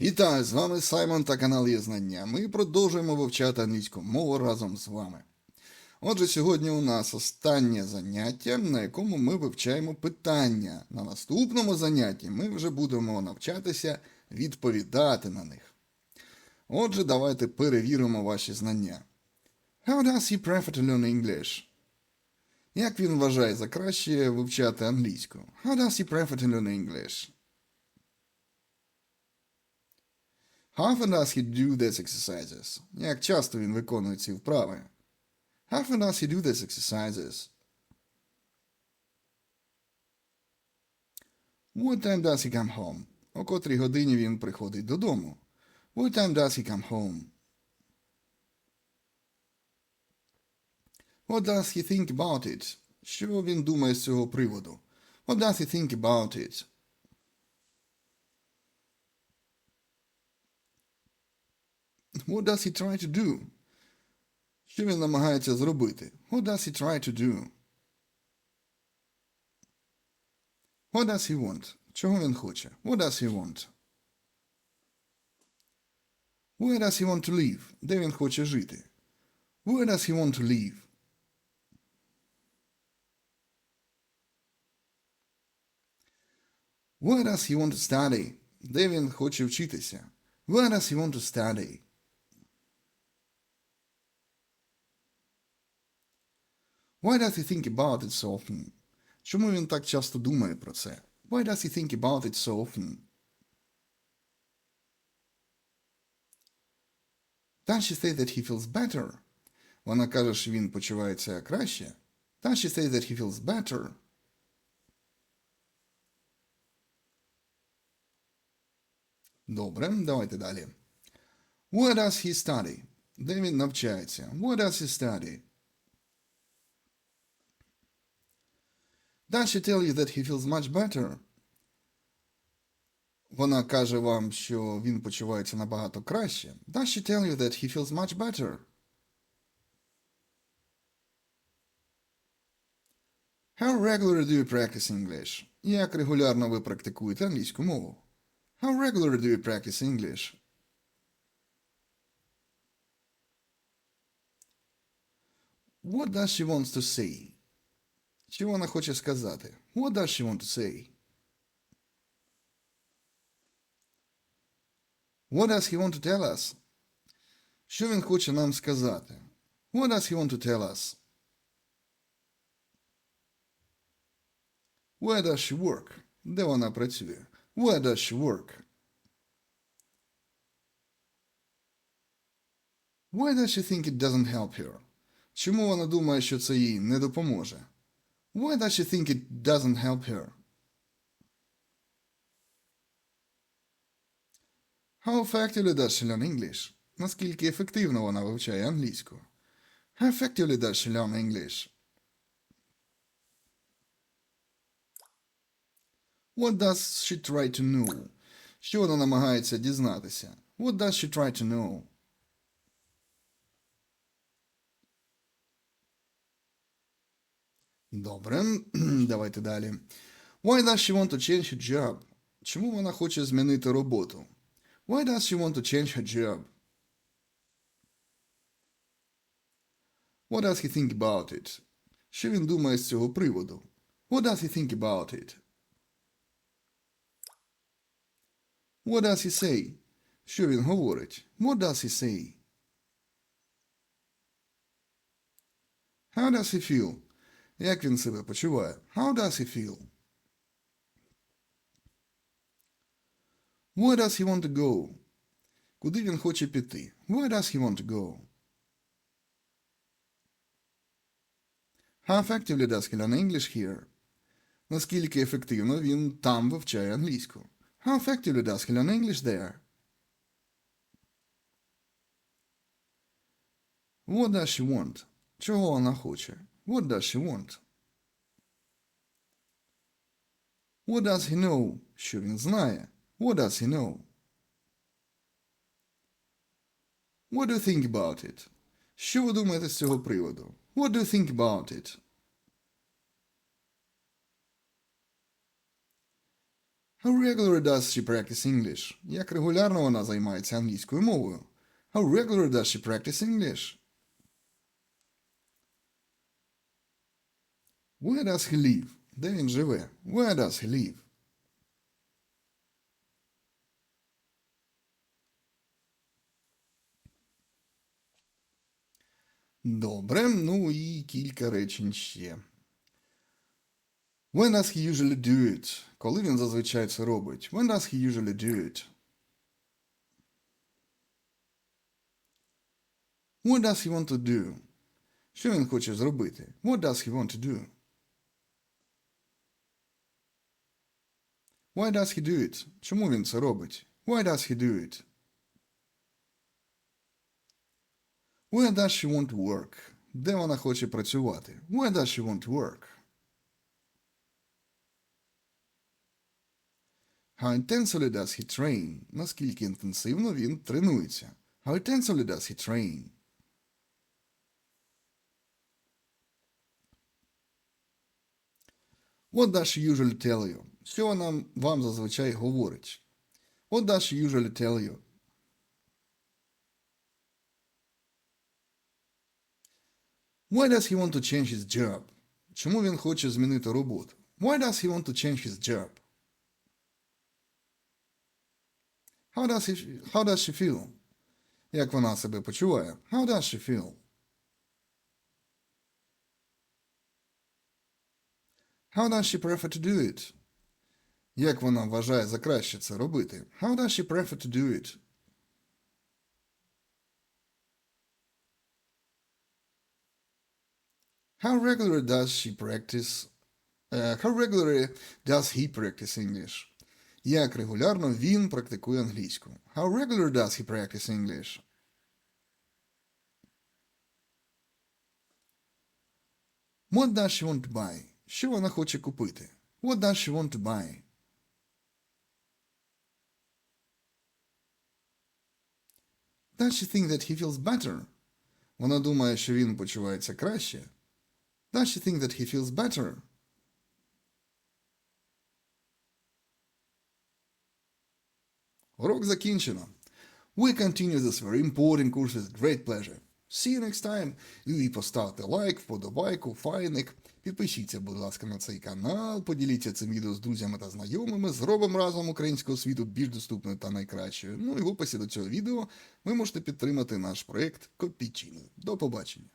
Вітаю! З вами Саймон та канал Є Знання. Ми продовжуємо вивчати англійську мову разом з вами. Отже, сьогодні у нас останнє заняття, на якому ми вивчаємо питання. На наступному занятті ми вже будемо навчатися відповідати на них. Отже, давайте перевіримо ваші знання. How does he prefer to learn English? Як він вважає за краще вивчати англійську? How does he prefer to learn English? How often does he do these exercises? Як часто він виконує ці вправи? How often does he do these exercises? What time does he come home? О котрій годині він приходить додому? What time does he come home? What does he think about it? Що він думає з цього приводу? What does he think about it? What does he try to do? Що він намагається зробити? What does he try to do? What does he want? Чого він хоче? What does he want? Where does he want to live? Де він хоче жити? Where does he want to live? Where does he want to study? Де він хоче вчитися? Where does he want to study? Why does he think about it so often? Чому він так часто думає про це? Why does he think about it so often? Does she say that he feels better? Вона каже, що він почувається краще. Does she say that he feels better? Добре, давайте далі. Where does he study? Де він навчається? Where does he study? Does she tell you that he feels much better? Вона каже вам, що він почувається набагато краще. Does she tell you that he feels much better? How regularly do you practice English? Як регулярно ви практикуєте англійську мову? How regularly do you practice English? What does she want to say? Що вона хоче сказати? What does she want to say? What does he want to tell us? Що він хоче нам сказати? What does he want to tell us? Where does she work? Де вона працює? Where does she work? Why does she think it doesn't help her? Чому вона думає, що це їй не допоможе? Why does she think it doesn't help her? How effectively does she learn English? Наскільки ефективно вона вивчає англійську? How effectively does she learn English? What does she try to know? Що вона намагається дізнатися? What does she try to know? Добре, давайте далі. Why does she want to change her job? Чому вона хоче змінити роботу? Why does she want to change her job? What does he think about it? Що він думає з цього приводу? What does he think about it? What does he say? Що він говорить? What does he say? How does he feel? Як він себе почуває? How does he feel? Where does he want to go? Куди він хоче піти? Where does he want to go? How effectively does he learn English here? Наскільки ефективно він там вивчає англійську? How effectively does he learn English there? What does she want? Чого вона хоче? What does she want? What does he know? Що він знає? What does he know? What do you think about it? Що ви думаєте з цього приводу? What do you think about it? How regularly does she practice English? Як регулярно вона займається англійською мовою? How regularly does she practice English? Where does he live? Де він живе? Where does he live? Добре, ну і кілька речень ще. When does he usually do it? Коли він зазвичай це робить? When does he usually do it? What does he want to do? Що він хоче зробити? What does he want to do? Why does he do it? Чому він це робить? Why does he do it? Where does she want to work? Де вона хоче працювати? Where does she want to work? How intensely does he train? Наскільки інтенсивно він тренується? How intensely does he train? What does she usually tell you? Що вона вам зазвичай говорить? What does she usually tell you? Why does he want to change his job? Чому він хоче змінити роботу? Why does he want to change his job? How does, he, how does she feel? Як вона себе почуває? How does she feel? How does she prefer to do it? Як вона вважає за краще це робити? How does she prefer to do it? How regularly does she practice? Uh, how regularly does he practice English? Як регулярно він практикує англійську? How regularly does he practice English? What does she want to buy? Що вона хоче купити? What does she want to buy? Does she think that he feels better? Вона думає, що він почувається краще. Does she think that he feels better? Урок закінчено. We continue this very important course with great pleasure. See you next time. І поставте лайк, вподобайку, файник. Підпишіться, будь ласка, на цей канал, поділіться цим відео з друзями та знайомими. Зробимо разом українського світу більш доступною та найкращою. Ну і в описі до цього відео ви можете підтримати наш проєкт Копійчиною. До побачення.